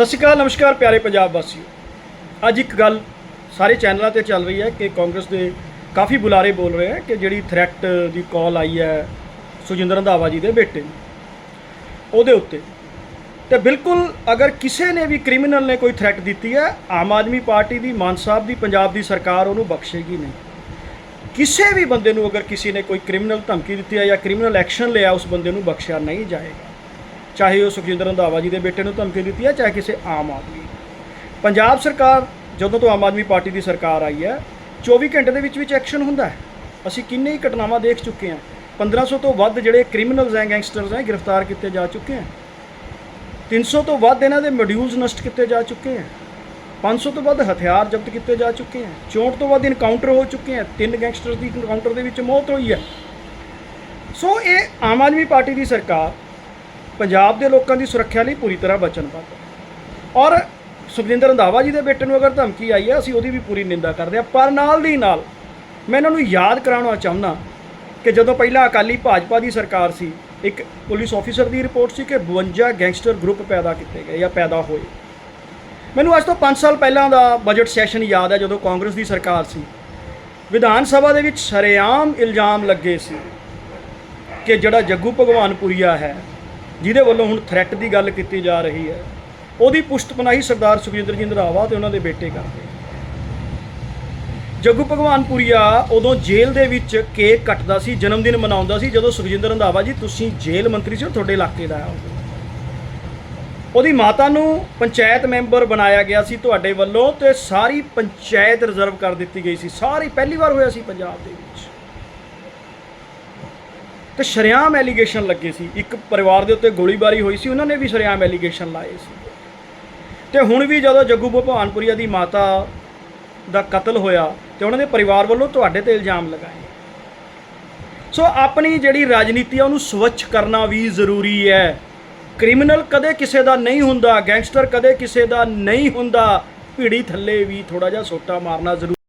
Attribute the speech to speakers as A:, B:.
A: ਸਤਿ ਸ਼੍ਰੀ ਅਕਾਲ, ਨਮਸਕਾਰ ਪਿਆਰੇ ਪੰਜਾਬ ਵਾਸੀਓ। ਅੱਜ ਇੱਕ ਗੱਲ ਸਾਰੇ ਚੈਨਲਾਂ ਤੇ ਚੱਲ ਰਹੀ ਹੈ ਕਿ ਕਾਂਗਰਸ ਦੇ ਕਾਫੀ ਬੁਲਾਰੇ ਬੋਲ ਰਹੇ ਹੈ ਕਿ ਜਿਹੜੀ ਥ੍ਰੈਟ ਦੀ ਕਾਲ ਆਈ ਹੈ ਸੁਜਿੰਦਰ ਰੰਧਾਵਾ ਜੀ ਦੇ ਬੇਟੇ ਨੂੰ, ਉਹਦੇ ਉੱਤੇ। ਤੇ ਬਿਲਕੁਲ ਅਗਰ ਕਿਸੇ ਨੇ ਵੀ ਕ੍ਰਿਮੀਨਲ ਨੇ ਕੋਈ ਥ੍ਰੈਟ ਦਿੱਤੀ ਹੈ, ਆਮ ਆਦਮੀ ਪਾਰਟੀ ਦੀ, ਮਾਨ ਸਾਹਿਬ ਦੀ, ਪੰਜਾਬ ਦੀ ਸਰਕਾਰ ਉਹਨੂੰ ਬਖਸ਼ੇਗੀ ਨਹੀਂ। ਕਿਸੇ ਵੀ ਬੰਦੇ ਨੂੰ ਅਗਰ ਕਿਸੇ ਨੇ ਕੋਈ ਕ੍ਰਿਮੀਨਲ ਧਮਕੀ ਦਿੱਤੀ ਹੈ ਜਾਂ ਕ੍ਰਿਮੀਨਲ ਐਕਸ਼ਨ ਲਿਆ, ਉਸ ਬੰਦੇ ਨੂੰ ਬਖਸ਼ਿਆ ਨਹੀਂ ਜਾਏਗਾ। ਚਾਹੇ ਉਹ ਸੁਖਜਿੰਦਰ ਰੰਧਾਵਾ ਜੀ ਦੇ ਬੇਟੇ ਨੂੰ ਧਮਕੀ ਦਿੱਤੀ ਹੈ, ਚਾਹੇ ਕਿਸੇ ਆਮ ਆਦਮੀ ਪੰਜਾਬ ਸਰਕਾਰ, ਜਦੋਂ ਤੋਂ ਆਮ ਆਦਮੀ ਪਾਰਟੀ ਦੀ ਸਰਕਾਰ ਆਈ ਹੈ 24 ਘੰਟੇ ਦੇ ਵਿੱਚ ਵਿੱਚ ਐਕਸ਼ਨ ਹੁੰਦਾ ਹੈ। ਅਸੀਂ ਕਿੰਨੇ ਹੀ ਘਟਨਾਵਾਂ ਦੇਖ ਚੁੱਕੇ ਹਾਂ। 1500 ਤੋਂ ਵੱਧ ਜਿਹੜੇ ਕ੍ਰਿਮੀਨਲਸ ਹੈ ਗੈਂਗਸਟਰਸ ਹੈ ਗ੍ਰਿਫਤਾਰ ਕੀਤੇ ਜਾ ਚੁੱਕੇ ਹਨ 300 ਤੋਂ ਵੱਧ ਇਹਨਾਂ ਦੇ ਮੋਡਿਊਲਸ ਨਸ਼ਟ ਕੀਤੇ ਜਾ ਚੁੱਕੇ ਹਨ 500 ਤੋਂ ਵੱਧ ਹਥਿਆਰ ਜ਼ਬਤ ਕੀਤੇ ਜਾ ਚੁੱਕੇ ਹਨ 64 ਤੋਂ ਵੱਧ ਇਨਕਾਊਂਟਰ ਹੋ ਚੁੱਕੇ ਹਨ ਤਿੰਨ ਗੈਂਗਸਟਰਸ ਦੀ ਇਨਕਾਊਂਟਰ ਦੇ ਵਿੱਚ ਮੌਤ ਹੋਈ ਹੈ। ਸੋ ਇਹ ਆਮ ਆਦਮੀ ਪਾਰਟੀ ਦੀ ਸਰਕਾਰ ਪੰਜਾਬ ਦੇ ਲੋਕਾਂ ਦੀ ਸੁਰੱਖਿਆ ਲਈ ਪੂਰੀ ਤਰ੍ਹਾਂ ਵਚਨਬੱਧ ਔਰ ਸੁਖਜਿੰਦਰ ਰੰਧਾਵਾ ਜੀ ਦੇ ਬੇਟੇ ਨੂੰ ਅਗਰ ਧਮਕੀ ਆਈ ਹੈ, ਅਸੀਂ ਉਹਦੀ ਵੀ ਪੂਰੀ ਨਿੰਦਾ ਕਰਦੇ ਹਾਂ। ਪਰ ਨਾਲ ਦੀ ਨਾਲ ਮੈਂ ਇਹਨਾਂ ਨੂੰ ਯਾਦ ਕਰਾਉਣਾ ਚਾਹੁੰਦਾ ਕਿ ਜਦੋਂ ਪਹਿਲਾਂ ਅਕਾਲੀ ਭਾਜਪਾ ਦੀ ਸਰਕਾਰ ਸੀ, ਇੱਕ ਪੁਲਿਸ ਆਫੀਸਰ ਦੀ ਰਿਪੋਰਟ ਸੀ ਕਿ 52 ਗੈਂਗਸਟਰ ਗਰੁੱਪ ਪੈਦਾ ਕੀਤੇ ਗਏ ਜਾਂ ਪੈਦਾ ਹੋਏ। ਮੈਨੂੰ ਅੱਜ ਤੋਂ 5 ਸਾਲ ਪਹਿਲਾਂ ਦਾ ਬਜਟ ਸੈਸ਼ਨ ਯਾਦ ਹੈ, ਜਦੋਂ ਕਾਂਗਰਸ ਦੀ ਸਰਕਾਰ ਸੀ। ਵਿਧਾਨ ਸਭਾ ਦੇ ਵਿੱਚ ਸ਼ਰੇਆਮ ਇਲਜ਼ਾਮ ਲੱਗੇ ਸੀ ਕਿ ਜਿਹੜਾ ਜੱਗੂ ਭਗਵਾਨਪੁਰੀਆ ਹੈ ਜਿਹਦੇ ਵੱਲੋਂ ਹੁਣ ਥ੍ਰੈਟ ਦੀ ਗੱਲ ਕੀਤੀ ਜਾ ਰਹੀ ਹੈ। ਉਹਦੀ ਪੁਸ਼ਤਪਨਾਹੀ ਸਰਦਾਰ ਸੁਖਜਿੰਦਰ ਸਿੰਘ ਰੰਧਾਵਾ ਤੇ ਉਹਨਾਂ ਦੇ ਬੇਟੇ ਕਰਦੇ ਜੱਗੂ ਭਗਵਾਨਪੁਰੀਆ ਉਦੋਂ ਜੇਲ੍ਹ ਦੇ ਵਿੱਚ ਕੇਕ ਕੱਟਦਾ ਸੀ ਜਨਮ ਦਿਨ ਮਨਾਉਂਦਾ ਸੀ, ਜਦੋਂ ਸੁਖਜਿੰਦਰ ਰੰਧਾਵਾ ਜੀ, ਤੁਸੀਂ ਜੇਲ੍ਹ ਮੰਤਰੀ ਸੀ, ਉਹ ਤੁਹਾਡੇ ਇਲਾਕੇ ਦਾ ਆ ਉਹਦੀ ਮਾਤਾ ਨੂੰ ਪੰਚਾਇਤ ਮੈਂਬਰ ਬਣਾਇਆ ਗਿਆ ਸੀ ਤੁਹਾਡੇ ਵੱਲੋਂ ਤੇ ਸਾਰੀ ਪੰਚਾਇਤ ਰਿਜ਼ਰਵ ਕਰ ਦਿੱਤੀ ਗਈ ਸੀ। ਸਾਰੀ, ਪਹਿਲੀ ਵਾਰ ਹੋਇਆ ਸੀ ਪੰਜਾਬ ਦੇ ਵਿੱਚ। ਤੇ ਸ਼ਰੇਆਮ ਐਲੀਗੇਸ਼ਨ ਲੱਗੇ ਸੀ। ਇੱਕ ਪਰਿਵਾਰ ਦੇ ਉੱਤੇ ਗੋਲੀਬਾਰੀ ਹੋਈ ਸੀ, ਉਹਨਾਂ ਨੇ ਵੀ ਸ਼ਰੇਆਮ ਐਲੀਗੇਸ਼ਨ ਲਾਏ ਸੀ। ਤੇ ਹੁਣ ਵੀ ਜਦੋਂ ਜੱਗੂ ਭਵਾਨਪੁਰੀਆ ਦੀ ਮਾਤਾ ਦਾ ਕਤਲ ਹੋਇਆ ਤੇ ਉਹਨਾਂ ਦੇ ਪਰਿਵਾਰ ਵੱਲੋਂ ਤੁਹਾਡੇ ਤੇ ਇਲਜ਼ਾਮ ਲਗਾਏ। ਸੋ ਆਪਣੀ ਜਿਹੜੀ ਰਾਜਨੀਤੀ ਆ, ਉਹਨੂੰ ਸਵੱਛ ਕਰਨਾ ਵੀ ਜ਼ਰੂਰੀ ਹੈ। ਕ੍ਰਿਮੀਨਲ ਕਦੇ ਕਿਸੇ ਦਾ ਨਹੀਂ ਹੁੰਦਾ, ਗੈਂਗਸਟਰ ਕਦੇ ਕਿਸੇ ਦਾ ਨਹੀਂ ਹੁੰਦਾ। ਭੀੜੀ ਥੱਲੇ ਵੀ ਥੋੜਾ ਜਿਹਾ ਸੋਟਾ ਮਾਰਨਾ ਜ਼ਰੂਰੀ